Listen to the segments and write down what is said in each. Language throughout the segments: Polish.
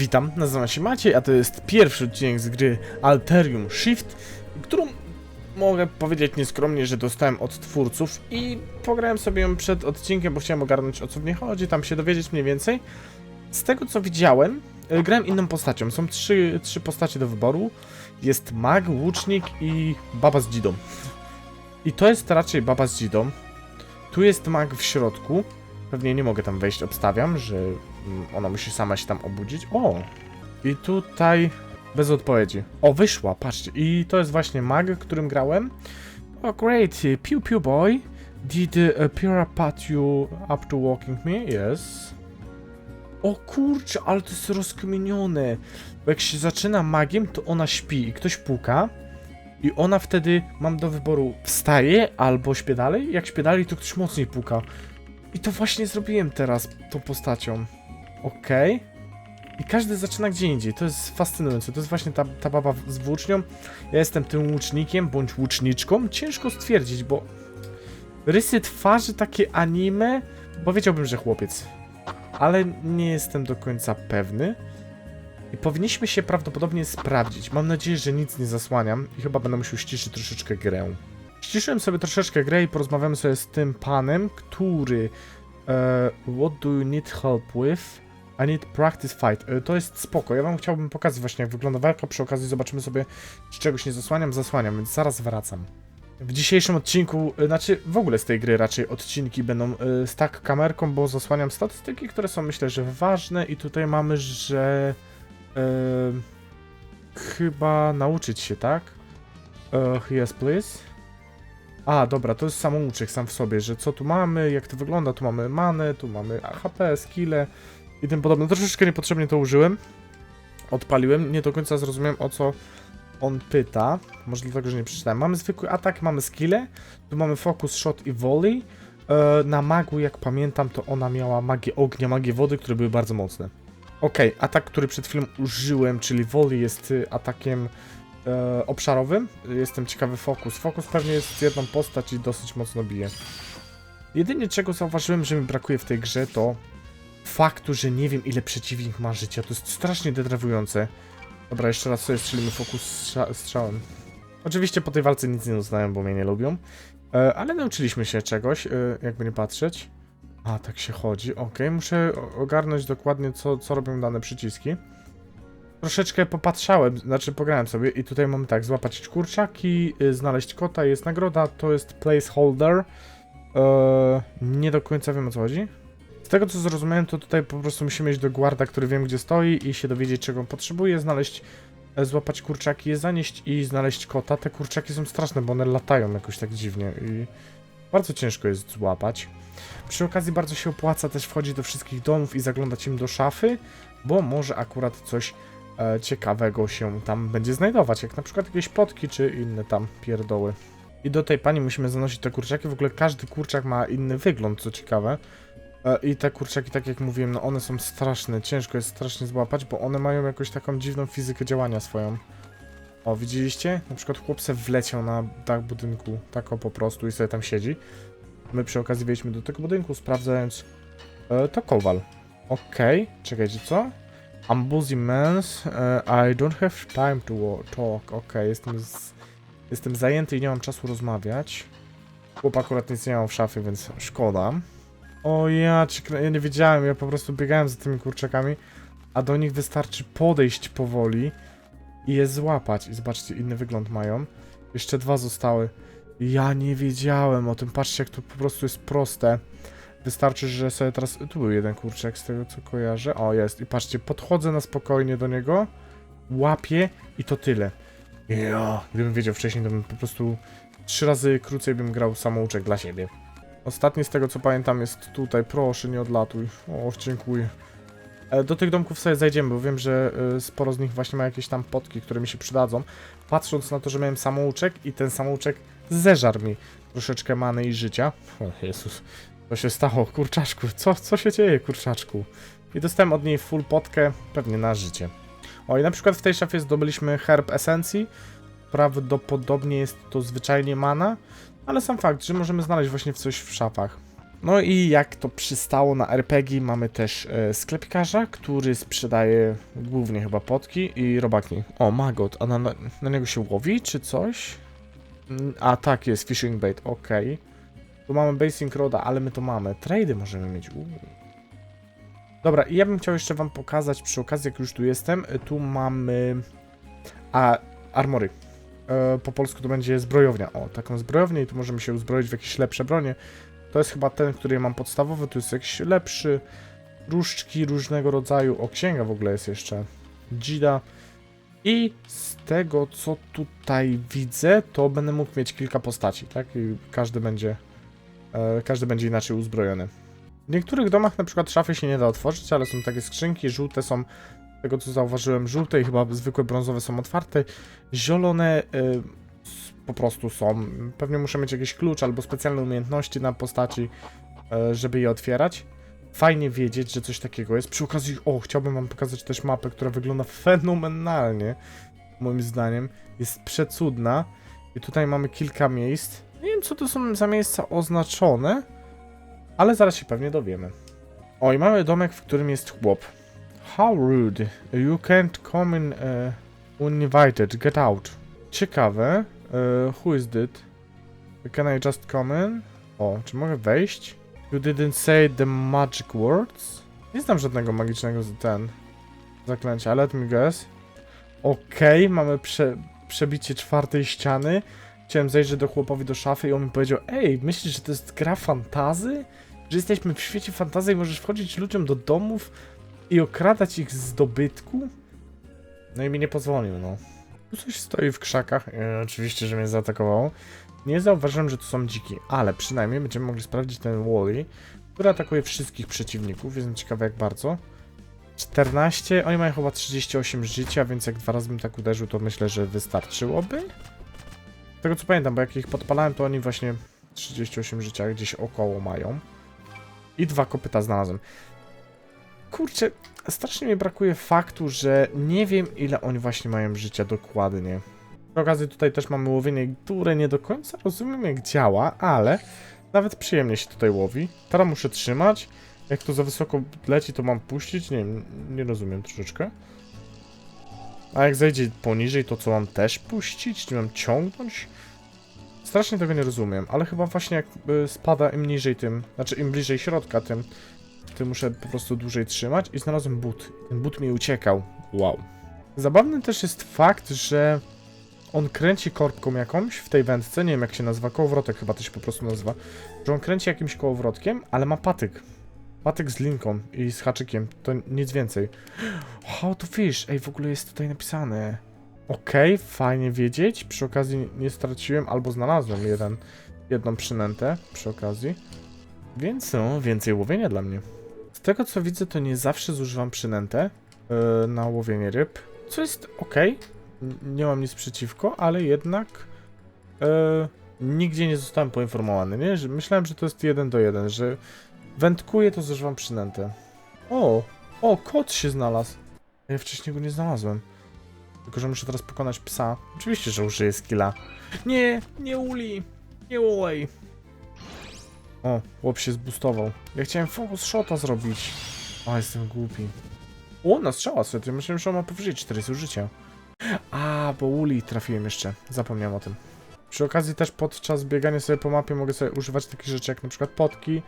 Witam, nazywam się Maciej, a to jest pierwszy odcinek z gry Alterium Shift, którą mogę powiedzieć nieskromnie, że dostałem od twórców i pograłem sobie ją przed odcinkiem, bo chciałem ogarnąć o co w niej chodzi, tam się dowiedzieć mniej więcej. Z tego co widziałem, e, grałem inną postacią. Są trzy, trzy postacie do wyboru. Jest mag, łucznik i baba z dzidą. I to jest raczej baba z dzidą. Tu jest mag w środku. Pewnie nie mogę tam wejść, obstawiam, że ona musi sama się tam obudzić. O! I tutaj bez odpowiedzi. O, wyszła, patrzcie. I to jest właśnie mag, którym grałem. O, great. Pew Pew Boy. Did uh, Pura pat you up to walking me? Yes. O kurczę, ale to jest rozkmienione. Bo jak się zaczyna magiem, to ona śpi i ktoś puka. I ona wtedy, mam do wyboru, wstaje albo śpię dalej. Jak śpię dalej, to ktoś mocniej puka. I to właśnie zrobiłem teraz tą postacią. Okej. I każdy zaczyna gdzie indziej. To jest fascynujące. To jest właśnie ta, ta baba z włócznią. Ja jestem tym łucznikiem bądź łuczniczką. Ciężko stwierdzić, bo rysy twarzy takie anime, powiedziałbym, że chłopiec. Ale nie jestem do końca pewny. I powinniśmy się prawdopodobnie sprawdzić. Mam nadzieję, że nic nie zasłaniam i chyba będę musiał ściszyć troszeczkę grę. Ściszyłem sobie troszeczkę grę i porozmawiamy sobie z tym panem, który e, What do you need help with? I need practice fight. E, to jest spoko. Ja wam chciałbym pokazać właśnie jak wygląda walka. Przy okazji zobaczymy sobie, czy czegoś nie zasłaniam. Zasłaniam, więc zaraz wracam. W dzisiejszym odcinku, e, znaczy w ogóle z tej gry raczej odcinki będą e, z tak kamerką, bo zasłaniam statystyki, które są myślę, że ważne i tutaj mamy, że e, chyba nauczyć się, tak? E, yes, please. A, dobra, to jest samouczek sam w sobie, że co tu mamy, jak to wygląda, tu mamy manę, tu mamy HP, skille i tym podobne. Troszeczkę niepotrzebnie to użyłem. Odpaliłem, nie do końca zrozumiałem o co on pyta. Może dlatego, że nie przeczytałem. Mamy zwykły atak, mamy skille, tu mamy focus, shot i volley. E, na magu, jak pamiętam, to ona miała magię ognia, magię wody, które były bardzo mocne. Okej, atak, który przed chwilą użyłem, czyli volley jest y, atakiem e, obszarowym. Jestem ciekawy fokus. Fokus pewnie jest jedną postać i dosyć mocno bije. Jedynie czego zauważyłem, że mi brakuje w tej grze to faktu, że nie wiem ile przeciwnik ma życia. To jest strasznie denerwujące. Dobra, jeszcze raz sobie strzelimy fokus strza strzałem. Oczywiście po tej walce nic nie uznałem, bo mnie nie lubią. E, ale nauczyliśmy się czegoś, e, jakby nie patrzeć. A, tak się chodzi. Okej, muszę ogarnąć dokładnie, co, co robią dane przyciski troszeczkę popatrzałem, znaczy pograłem sobie i tutaj mamy tak, złapać kurczaki, y, znaleźć kota, jest nagroda, to jest placeholder. Eee, nie do końca wiem o co chodzi. Tego co zrozumiałem, to tutaj po prostu musimy iść do guarda, który wiem gdzie stoi i się dowiedzieć czego on potrzebuje, znaleźć, e, złapać kurczaki, je zanieść i znaleźć kota. Te kurczaki są straszne, bo one latają jakoś tak dziwnie i bardzo ciężko jest złapać. Przy okazji bardzo się opłaca też wchodzić do wszystkich domów i zaglądać im do szafy, bo może akurat coś e, ciekawego się tam będzie znajdować, jak na przykład jakieś plotki czy inne tam pierdoły. I do tej pani musimy zanosić te kurczaki, w ogóle każdy kurczak ma inny wygląd, co ciekawe. E, I te kurczaki, tak jak mówiłem, no one są straszne, ciężko jest strasznie złapać, bo one mają jakąś taką dziwną fizykę działania swoją. O, widzieliście? Na przykład chłop wleciał na dach budynku, tak o po prostu i sobie tam siedzi. My przy okazji wejdziemy do tego budynku, sprawdzając... E, to kowal. Okej, czekajcie, co? I'm busy mans, uh, I don't have time to talk. Okej, jestem, z, jestem zajęty i nie mam czasu rozmawiać. Chłop akurat nic nie miał w szafie, więc szkoda. O ja, ja nie wiedziałem, ja po prostu biegałem za tymi kurczakami, a do nich wystarczy podejść powoli i je złapać. I zobaczcie, inny wygląd mają. Jeszcze dwa zostały. Ja nie wiedziałem o tym, patrzcie jak to po prostu jest proste. Wystarczy, że sobie teraz. Tu był jeden kurczak z tego co kojarzę. O, jest. I patrzcie, podchodzę na spokojnie do niego, łapię i to tyle. Ja, gdybym wiedział wcześniej, to bym po prostu trzy razy krócej bym grał samouczek dla siebie. Ostatni z tego co pamiętam jest tutaj. Proszę, nie odlatuj. O, dziękuję. E, Do tych domków sobie zajdziemy, bo wiem, że e, sporo z nich właśnie ma jakieś tam potki, które mi się przydadzą. Patrząc na to, że miałem samouczek i ten samouczek zeżarł mi troszeczkę many i życia. O Jezus. Co się stało, kurczaczku? Co, co się dzieje, kurczaczku? I dostałem od niej full potkę, pewnie na życie. O, i na przykład w tej szafie zdobyliśmy herb esencji. Prawdopodobnie jest to zwyczajnie mana, ale sam fakt, że możemy znaleźć właśnie coś w szafach. No i jak to przystało na RPG, mamy też e, sklepikarza, który sprzedaje głównie chyba potki i robaki. O, Magot, a na, na, niego się łowi, czy coś? Mm, A tak, jest fishing bait, okej. Tu mamy basing roda, ale my to mamy. Trady możemy mieć. Uuu. Dobra, i ja bym chciał jeszcze wam pokazać przy okazji, jak już tu jestem. e, Tu mamy... A, armory. E, po polsku to będzie zbrojownia. O, taką zbrojownię i tu możemy się uzbroić w jakieś lepsze bronie. To jest chyba ten, który ja mam podstawowy, tu jest jakiś lepszy. Różdżki różnego rodzaju. O, księga w ogóle jest jeszcze. Dzida. I z tego, co tutaj widzę, to będę mógł mieć kilka postaci, tak? I każdy będzie, e, każdy będzie inaczej uzbrojony. W niektórych domach na przykład szafy się nie da otworzyć, ale są takie skrzynki, żółte są, tego co zauważyłem, żółte i chyba zwykłe brązowe są otwarte. Zielone s- po prostu są. Pewnie muszę mieć jakiś klucz albo specjalne umiejętności na postaci, e, żeby je otwierać. Fajnie wiedzieć, że coś takiego jest. Przy okazji, o, chciałbym wam pokazać też mapę, która wygląda fenomenalnie, moim zdaniem. Jest przecudna. I tutaj mamy kilka miejsc. Nie wiem, co to są za miejsca oznaczone, ale zaraz się pewnie dowiemy. O, i mamy domek, w którym jest chłop. How rude. You can't come in uh, uninvited. Get out. Ciekawe. Uh, who is it? Can I just come in? O, czy mogę wejść? You didn't say the magic words? Nie znam żadnego magicznego ten zaklęcia. Let me guess. Okej, mamy prze, przebicie czwartej ściany. Chciałem zajrzeć do chłopowi do szafy i on mi powiedział Ej, myślisz, że to jest gra fantazy? Że jesteśmy w świecie fantazy i możesz wchodzić ludziom do domów i okradać ich z dobytku? No i mi nie pozwolił, no. Tu coś stoi w krzakach. E, oczywiście, że mnie zaatakowało. Nie zauważyłem, że to są dziki, ale przynajmniej będziemy mogli sprawdzić ten Wally, który atakuje wszystkich przeciwników. Jestem ciekawy jak bardzo. 14, oni mają chyba 38 życia, więc jak dwa razy bym tak uderzył, to myślę, że wystarczyłoby. Z tego co pamiętam, bo jak ich podpalałem, to oni właśnie 38 życia gdzieś około mają. I dwa kopyta znalazłem. Kurczę, strasznie mi brakuje faktu, że nie wiem ile oni właśnie mają życia dokładnie. Przy okazji tutaj też mamy łowienie, które nie do końca rozumiem jak działa, ale nawet przyjemnie się tutaj łowi. Teraz muszę trzymać. Jak to za wysoko leci, to mam puścić? Nie nie rozumiem troszeczkę. A jak zejdzie poniżej, to co mam też puścić? Czy mam ciągnąć? Strasznie tego nie rozumiem, ale chyba właśnie jak y, spada im niżej tym, znaczy im bliżej środka, tym, tym muszę po prostu dłużej trzymać i znalazłem but. Ten but mi uciekał. Wow. Zabawny też jest fakt, że on kręci korbką jakąś w tej wędce, nie wiem jak się nazywa, kołowrotek chyba to się po prostu nazywa, że on kręci jakimś kołowrotkiem, ale ma patyk. Patyk z linką i z haczykiem, to nic więcej. How to fish? Ej, w ogóle jest tutaj napisane. Okej, fajnie wiedzieć. Przy okazji nie straciłem, albo znalazłem jeden, jedną przynętę przy okazji. Więc no, więcej łowienia dla mnie. Z tego co widzę, to nie zawsze zużywam przynętę yy, na łowienie ryb, co jest ok. Nie mam nic przeciwko, ale jednak yy, nigdzie nie zostałem poinformowany, nie? Że myślałem, że to jest jeden do jeden, że wędkuję, to zużywam przynętę. O, o, kot się znalazł. Ja wcześniej go nie znalazłem. Tylko, że muszę teraz pokonać psa. Oczywiście, że użyję skilla. Nie, nie uli, nie ulej. O, chłop się zbustował. Ja chciałem focus shota zrobić. O, jestem głupi. O, na strzała sobie. Myślałem, że on ma powyżej 400 życia. A, bo uli trafiłem jeszcze. Zapomniałem o tym. Przy okazji też podczas biegania sobie po mapie mogę sobie używać takich rzeczy jak na przykład potki,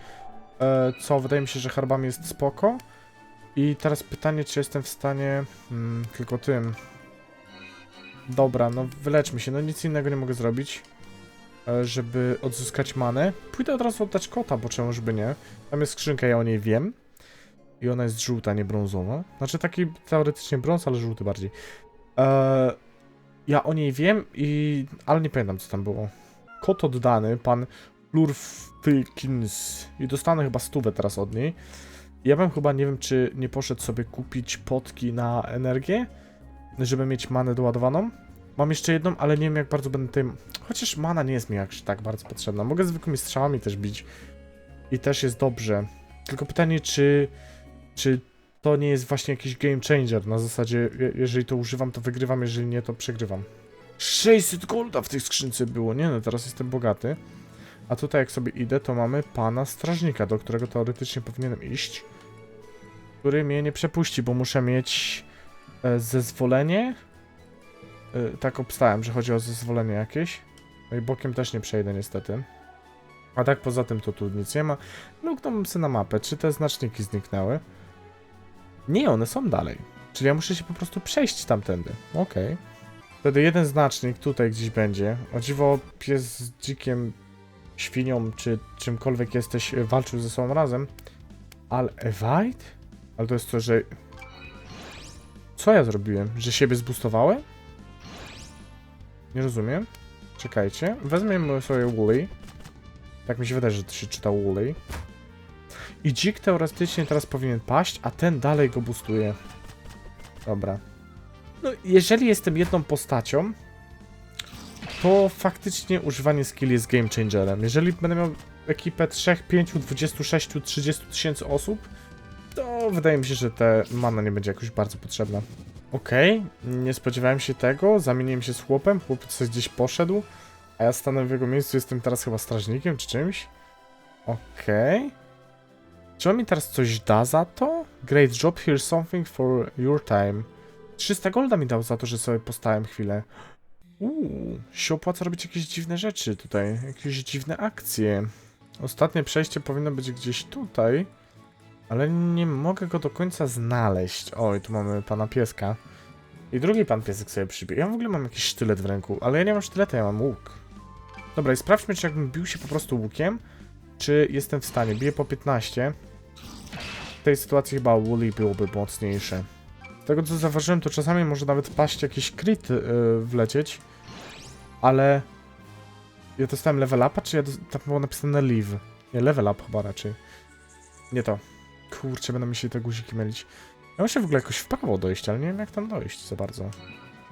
e, co wydaje mi się, że herbami jest spoko. I teraz pytanie, czy jestem w stanie mm, tylko tym. Dobra, no wyleczmy się, no nic innego nie mogę zrobić, żeby odzyskać manę. Pójdę od razu oddać kota, bo czemuż by nie. Tam jest skrzynka, ja o niej wiem. I ona jest żółta, nie brązowa. Znaczy taki teoretycznie brąz, ale żółty bardziej. E, ja o niej wiem i... ale nie pamiętam co tam było. Kot oddany, pan Lurfykins. I dostanę chyba stówę teraz od niej. Ja bym chyba, nie wiem czy nie poszedł sobie kupić potki na energię, żeby mieć manę doładowaną. Mam jeszcze jedną, ale nie wiem jak bardzo będę tym... Chociaż mana nie jest mi jakoś tak bardzo potrzebna. Mogę zwykłymi strzałami też bić. I też jest dobrze. Tylko pytanie, czy... Czy to nie jest właśnie jakiś game changer? Na zasadzie, je- jeżeli to używam, to wygrywam, jeżeli nie, to przegrywam. 600 golda w tej skrzynce było, nie no, teraz jestem bogaty. A tutaj jak sobie idę, to mamy pana strażnika, do którego teoretycznie powinienem iść. Który mnie nie przepuści, bo muszę mieć e, zezwolenie. E, tak obstałem, że chodzi o zezwolenie jakieś. No i bokiem też nie przejdę niestety. A tak poza tym to tu nic nie ma. Luknąłem sobie na mapę, czy te znaczniki zniknęły. Nie, one są dalej. Czyli ja muszę się po prostu przejść tamtędy. Okej. Wtedy jeden znacznik tutaj gdzieś będzie. O dziwo pies z dzikiem, świnią czy czymkolwiek jesteś e, walczył ze sobą razem. Ale Evite? Ale to jest to, że... Co ja zrobiłem? Że siebie zbustowałem? Nie rozumiem. Czekajcie. Wezmę sobie Woolly. Tak mi się wydaje, że to się czyta Woolly. I dzik teoretycznie teraz powinien paść, a ten dalej go boostuje. Dobra. No, jeżeli jestem jedną postacią, to faktycznie używanie skill jest game changerem. Jeżeli będę miał ekipę 3, 5, 26, 30 tysięcy osób, to wydaje mi się, że te mana nie będzie jakoś bardzo potrzebna. Okej, nie spodziewałem się tego, zamieniłem się z chłopem, chłopiec gdzieś poszedł, a ja stanę w jego miejscu, jestem teraz chyba strażnikiem czy czymś. Okej. Czy on mi teraz coś da za to? Great job, here's something for your time. 300 golda mi dał za to, że sobie postałem chwilę. Uuu, się opłaca robić jakieś dziwne rzeczy tutaj, jakieś dziwne akcje. Ostatnie przejście powinno być gdzieś tutaj, ale nie mogę go do końca znaleźć. Oj, tu mamy pana pieska. I drugi pan piesek sobie przybiegł. Ja w ogóle mam jakiś sztylet w ręku, ale ja nie mam sztyleta, ja mam łuk. Dobra, i sprawdźmy, czy jakbym bił się po prostu łukiem, czy jestem w stanie. Biję po 15. W tej sytuacji chyba Woolly byłoby mocniejsze. Z tego co zauważyłem, to czasami może nawet paść jakiś crit yy, wlecieć, ale ja dostałem level upa, czy ja tam było napisane leave? Nie, level up chyba raczej. Nie to. Kurczę, będą mi się te guziki mylić. Ja muszę w ogóle jakoś w prawo dojść, ale nie wiem jak tam dojść za bardzo.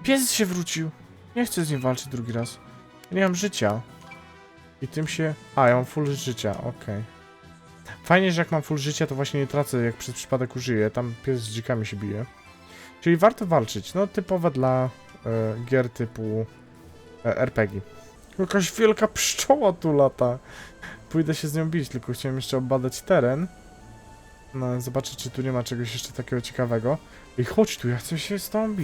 Pies się wrócił. Nie chcę z nim walczyć drugi raz. Ja nie mam życia. I tym się... A, ja mam full życia, okej. Fajnie, że jak mam full życia, to właśnie nie tracę, jak przez przypadek użyję. Tam pies z dzikami się bije. Czyli warto walczyć. No, typowe dla e, gier typu e, RPG. Jakaś wielka pszczoła tu lata. Pójdę się z nią bić, tylko chciałem jeszcze obadać teren. No, zobaczę, czy tu nie ma czegoś jeszcze takiego ciekawego. I chodź tu, ja chcę się z tą.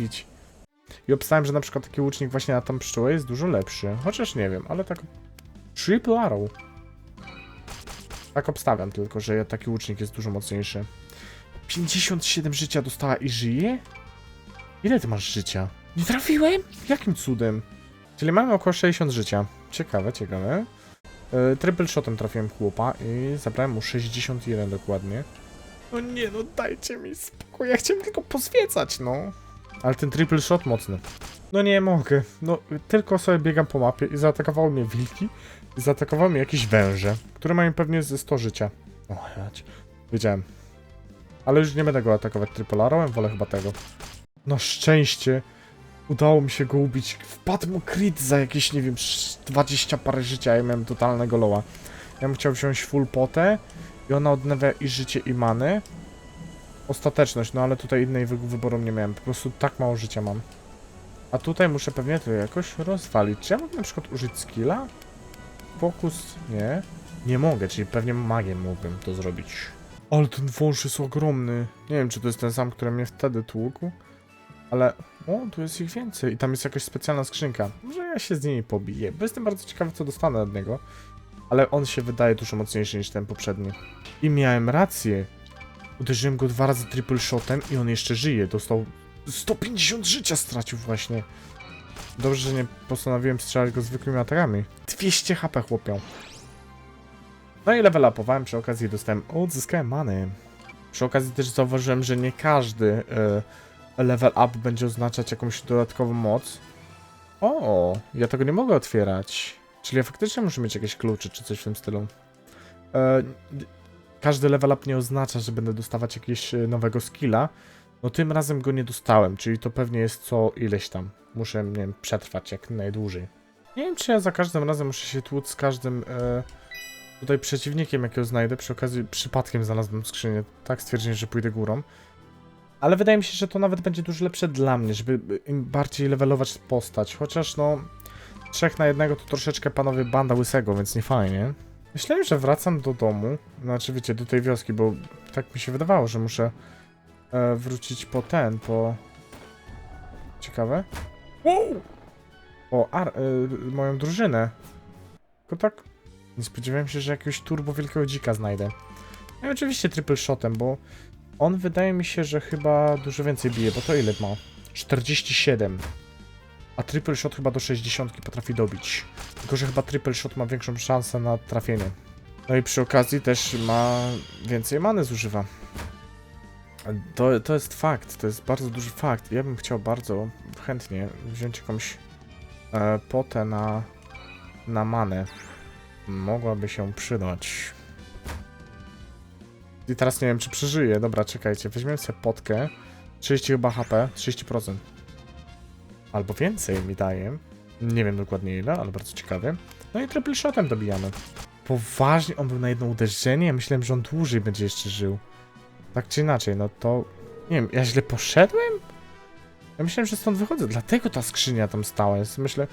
I obstałem, że na przykład taki łucznik właśnie na tą pszczołę jest dużo lepszy. Chociaż nie wiem, ale tak... Triple Arrow. Tak obstawiam tylko, że taki łucznik jest dużo mocniejszy. 57 życia dostała i żyje? Ile ty masz życia? Nie trafiłem? Jakim cudem? Czyli mamy około 60 życia. Ciekawe, ciekawe. Yy, triple shotem trafiłem chłopa i zabrałem mu 61 dokładnie. No nie, no dajcie mi spokój, ja chciałem tylko pozwiecać, no. Ale ten triple shot mocny. No nie mogę, no tylko sobie biegam po mapie i zaatakowały mnie wilki i zaatakowały mnie jakieś węże, które mają pewnie ze 100 życia. O, jać. Wiedziałem. Ale już nie będę go atakować triple arrowem, wolę chyba tego. Na szczęście udało mi się go ubić. Wpadł mu crit za jakieś, nie wiem, 20 parę życia, ja miałem totalnego loła. Ja bym chciał wziąć full potę i ona odnawia i życie i many. Ostateczność, no ale tutaj innej wy wyboru nie miałem. Po prostu tak mało życia mam. A tutaj muszę pewnie to jakoś rozwalić. Czy ja mogę na przykład użyć skilla? Fokus? Nie. Nie mogę, czyli pewnie magiem mógłbym to zrobić. Ale ten wąż jest ogromny. Nie wiem, czy to jest ten sam, który mnie wtedy tłukł. Ale... O, tu jest ich więcej. I tam jest jakaś specjalna skrzynka. Może ja się z nimi pobiję, bo jestem bardzo ciekawy, co dostanę od niego. Ale on się wydaje dużo mocniejszy niż ten poprzedni. I miałem rację. Uderzyłem go dwa razy triple shotem i on jeszcze żyje. Dostał 150 życia stracił właśnie. Dobrze, że nie postanowiłem strzelać go zwykłymi atakami. 200 HP chłopią. No i level upowałem, przy okazji dostałem... O, odzyskałem many. Przy okazji też zauważyłem, że nie każdy e, level up będzie oznaczać jakąś dodatkową moc. O, ja tego nie mogę otwierać. Czyli ja faktycznie muszę mieć jakieś klucze czy coś w tym stylu. E, każdy level up nie oznacza, że będę dostawać jakiegoś e, nowego skilla. No tym razem go nie dostałem, czyli to pewnie jest co ileś tam. Muszę, nie wiem, przetrwać jak najdłużej. Nie wiem, czy ja za każdym razem muszę się tłuc z każdym e, tutaj przeciwnikiem, jakiego znajdę. Przy okazji przypadkiem znalazłem skrzynię. Tak stwierdziłem, że pójdę górą. Ale wydaje mi się, że to nawet będzie dużo lepsze dla mnie, żeby im bardziej levelować postać. Chociaż no, trzech na jednego to troszeczkę panowie banda łysego, więc nie fajnie. Myślałem, że wracam do domu, znaczy wiecie, do tej wioski, bo tak mi się wydawało, że muszę e, wrócić po ten, po... Ciekawe? O, ar, e, moją drużynę. Tylko tak nie spodziewałem się, że jakiegoś turbo wielkiego dzika znajdę. No i oczywiście triple shotem, bo on wydaje mi się, że chyba dużo więcej bije, bo to ile ma? 47. A triple shot chyba do 60 potrafi dobić. Tylko, że chyba triple shot ma większą szansę na trafienie. No i przy okazji też ma więcej many zużywa. To, to jest fakt, to jest bardzo duży fakt. Ja bym chciał bardzo chętnie wziąć jakąś e, potę na, na manę. Mogłaby się przydać. I teraz nie wiem, czy przeżyję. Dobra, czekajcie. Weźmiemy sobie potkę. 30 chyba HP, 30%. Albo więcej mi daje. Nie wiem dokładnie ile, ale bardzo ciekawe. No i triple shotem dobijamy. Poważnie, on był na jedno uderzenie? Ja myślałem, że on dłużej będzie jeszcze żył. Tak czy inaczej, no to... Nie wiem, ja źle poszedłem? Ja myślałem, że stąd wychodzę, dlatego ta skrzynia tam stała. Ja myślę,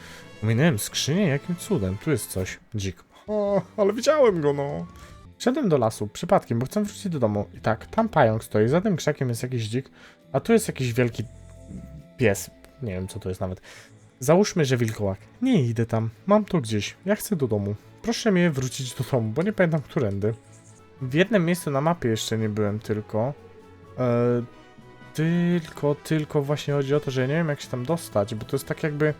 ominąłem skrzynię? Jakim cudem? Tu jest coś. Dzik. O, ale widziałem go, no. Szedłem do lasu, przypadkiem, bo chcę wrócić do domu. I tak, tam pająk stoi, za tym krzakiem jest jakiś dzik, a tu jest jakiś wielki pies. Nie wiem, co to jest nawet. Załóżmy, że wilkołak. Nie idę tam, mam to gdzieś. Ja chcę do domu. Proszę mnie wrócić do domu, bo nie pamiętam, którędy. W jednym miejscu na mapie jeszcze nie byłem tylko. E, tylko, tylko właśnie chodzi o to, że ja nie wiem, jak się tam dostać, bo to jest tak jakby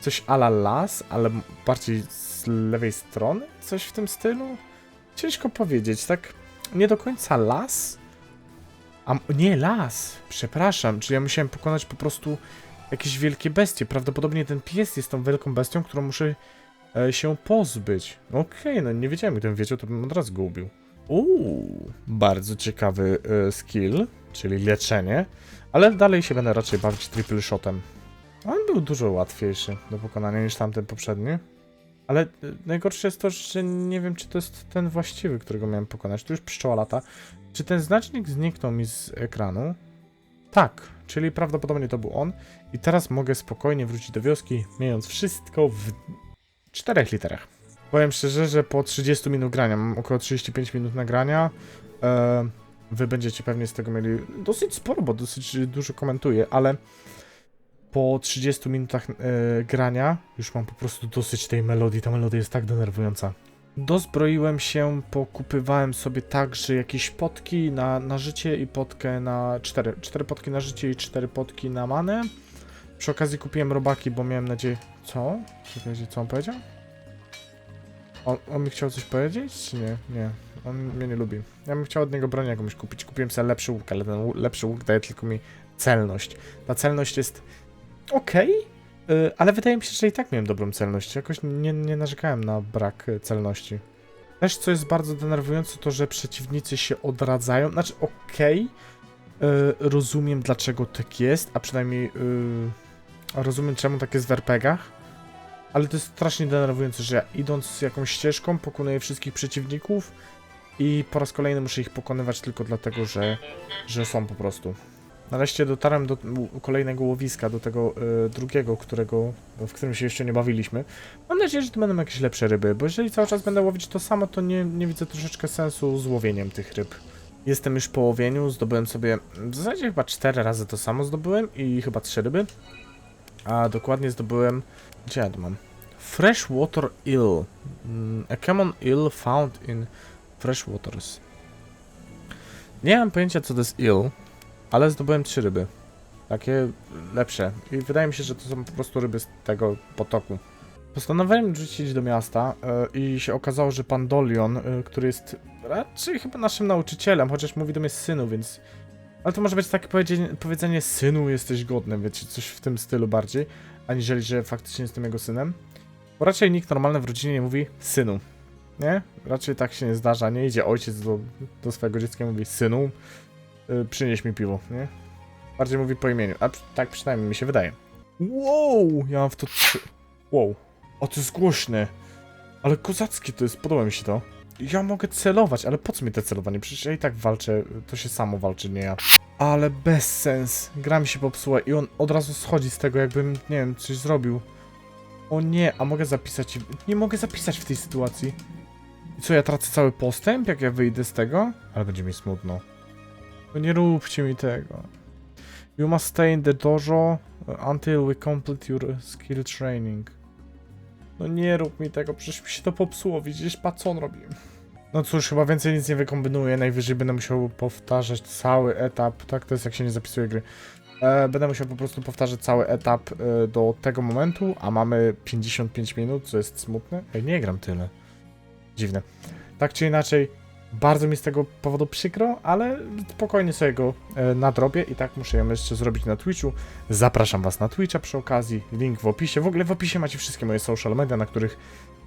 coś ala las, ale bardziej z lewej strony? Coś w tym stylu? Ciężko powiedzieć, tak nie do końca las? A nie, las, przepraszam, czy ja musiałem pokonać po prostu jakieś wielkie bestie. Prawdopodobnie ten pies jest tą wielką bestią, którą muszę e, się pozbyć. Okej, no nie wiedziałem, gdybym wiedział, to bym od razu go ubił. Uuu, bardzo ciekawy e, skill, czyli leczenie, ale dalej się będę raczej bawić triple shotem. On był dużo łatwiejszy do pokonania niż tamten poprzedni. Ale y, najgorsze jest to, że nie wiem, czy to jest ten właściwy, którego miałem pokonać. Tu już pszczoła lata. Czy ten znacznik zniknął mi z ekranu? Tak, czyli prawdopodobnie to był on. I teraz mogę spokojnie wrócić do wioski, mając wszystko w czterech literach. Powiem szczerze, że po 30 minut grania, mam około 35 minut nagrania, e, wy będziecie pewnie z tego mieli dosyć sporo, bo dosyć dużo komentuję, ale po 30 minutach e, grania już mam po prostu dosyć tej melodii. Ta melodia jest tak denerwująca. Dozbroiłem się, pokupywałem sobie także jakieś potki na, na życie i potkę na... Cztery, cztery potki na życie i cztery potki na manę. Przy okazji kupiłem robaki, bo miałem nadzieję... Co? Czekajcie, co on powiedział? On, on mi chciał coś powiedzieć, nie? Nie. On mnie nie lubi. Ja bym chciał od niego broń jakąś kupić. Kupiłem sobie lepszy łuk, ale ten lepszy łuk daje tylko mi celność. Ta celność jest okej, y, ale wydaje mi się, że i tak miałem dobrą celność. Jakoś nie, nie narzekałem na brak y, celności. Też co jest bardzo denerwujące, to że przeciwnicy się odradzają. Znaczy, okej, y, rozumiem dlaczego tak jest, a przynajmniej y, rozumiem czemu tak jest w RPGach. Ale to jest strasznie denerwujące, że ja idąc jakąś ścieżką pokonuję wszystkich przeciwników i po raz kolejny muszę ich pokonywać tylko dlatego, że, że są po prostu. Nareszcie dotarłem do kolejnego łowiska, do tego y, drugiego, którego, w którym się jeszcze nie bawiliśmy. Mam nadzieję, że to będą jakieś lepsze ryby, bo jeżeli cały czas będę łowić to samo, to nie, nie widzę troszeczkę sensu z łowieniem tych ryb. Jestem już po łowieniu, zdobyłem sobie, w zasadzie chyba cztery razy to samo zdobyłem i chyba trzy ryby. A dokładnie zdobyłem, gdzie ja to mam? Freshwater eel. Mm, A common eel found in fresh waters. Nie mam pojęcia co to jest eel, ale zdobyłem trzy ryby. Takie lepsze. I wydaje mi się, że to są po prostu ryby z tego potoku. Postanowiłem rzucić do miasta e, i się okazało, że pan Dolion, e, który jest raczej chyba naszym nauczycielem, chociaż mówi do mnie synu, więc... Ale to może być takie powiedzenie, synu jesteś godny, wiecie, coś w tym stylu bardziej, aniżeli, że faktycznie jestem jego synem. Bo raczej nikt normalny w rodzinie nie mówi synu, nie? Raczej tak się nie zdarza, nie idzie ojciec do, do swojego dziecka i mówi synu, przynieś mi piwo, nie? Bardziej mówi po imieniu, a tak przynajmniej mi się wydaje. Wow, ja mam w to. Wow, o to jest głośne. Ale kozackie to jest, podoba mi się to. Ja mogę celować, ale po co mi te celowanie? Przecież ja i tak walczę, to się samo walczy, nie ja. Ale bez sens. Gra mi się popsuła i on od razu schodzi z tego, jakbym, nie wiem, coś zrobił. O nie, a mogę zapisać... Nie mogę zapisać w tej sytuacji. I co, ja tracę cały postęp, jak ja wyjdę z tego? Ale będzie mi smutno. No nie róbcie mi tego. You must stay in the dojo until we complete your skill training. No nie rób mi tego, przecież mi się to popsuło, widzisz, patrz co on. No cóż, chyba więcej nic nie wykombinuję, najwyżej będę musiał powtarzać cały etap, tak, to jest jak się nie zapisuje gry. E, będę musiał po prostu powtarzać cały etap e, do tego momentu, a mamy 55 minut, co jest smutne. Ej, nie gram tyle. Dziwne. Tak czy inaczej, bardzo mi z tego powodu przykro, ale spokojnie sobie go e, nadrobię i tak muszę ją jeszcze zrobić na Twitchu. Zapraszam Was na Twitcha przy okazji, link w opisie. W ogóle w opisie macie wszystkie moje social media, na których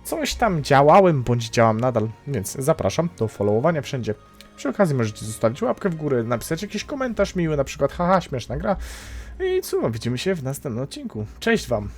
coś tam działałem, bądź działam nadal, więc zapraszam do followowania wszędzie. Przy okazji możecie zostawić łapkę w górę, napisać jakiś komentarz miły, na przykład haha, śmieszna gra. I co, widzimy się w następnym odcinku. Cześć Wam!